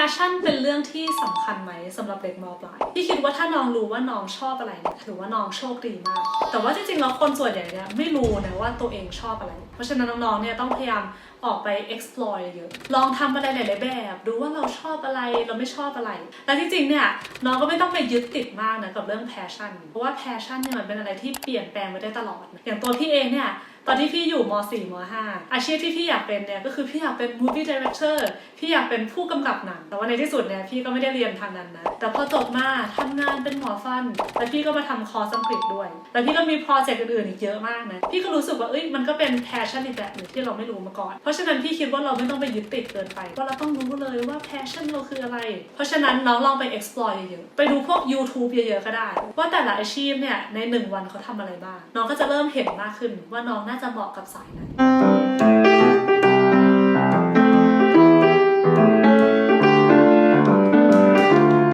passion เป็นเรื่องที่สำคัญไหมสำหรับเด็กมปลายพี่คิดว่าถ้าน้องรู้ว่าน้องชอบอะไรถือว่าน้องโชคดีมาก แต่ว่าจริงๆแล้วคนส่วนใหญ่เนี่ยไม่รู้นะว่าตัวเองชอบอะไร เพราะฉะนั้นน้องๆเนี่ยต้องพยายามออกไป explore เยอะลองทำอะไรหลายๆแบบ ดูว่าเราชอบอะไรเราไม่ชอบอะไร และที่จริงเนี่ยน้องก็ไม่ต้องไปยึดติดมากนะกับเรื่อง passion เพราะว่า passion เนี่ยมันเป็นอะไรที่เปลี่ยนแปลงไปได้ตลอด อย่างตัวพี่เองเนี่ย ตอนที่พี่อยู่ม .4 ม .5 อาชีพที่พี่อยากเป็นเนี่ยก็คือพี่อยากเป็น movie director พี่อยากเป็นผู้กำกับหนัง แต่ว่าในที่สุดเนี่ยพี่ก็ไม่ได้เรียนทางนั้นนะ แต่พอจบมาทำงานเป็นหมอฟัน แล้วพี่ก็มาทำคอร์สอังกฤษด้วย แล้วพี่ก็มีโปรเจกต์อื่นๆอีกเยอะมากนะ พี่ก็รู้สึกว่าเอ้ยมันก็เป็น passion อีกแบบหนึ่งที่เราไม่รู้มาก่อน เพราะฉะนั้นพี่คิดว่าเราไม่ต้องไปยึดติดเกินไปว่าเราต้องรู้เลยว่า passion เราคืออะไร เพราะฉะนั้นน้องลองไป explore เยอะๆ ไปดูพวก YouTube เยอะๆก็ได้ ว่าแต่ละอาชีพเนี่ยในหนึ่งวันเขาทำอะไรบ้าง น้องก็จะเริ่มเห็นมากขึ้นว่าน้องน่าจะเหมาะกับสายไหน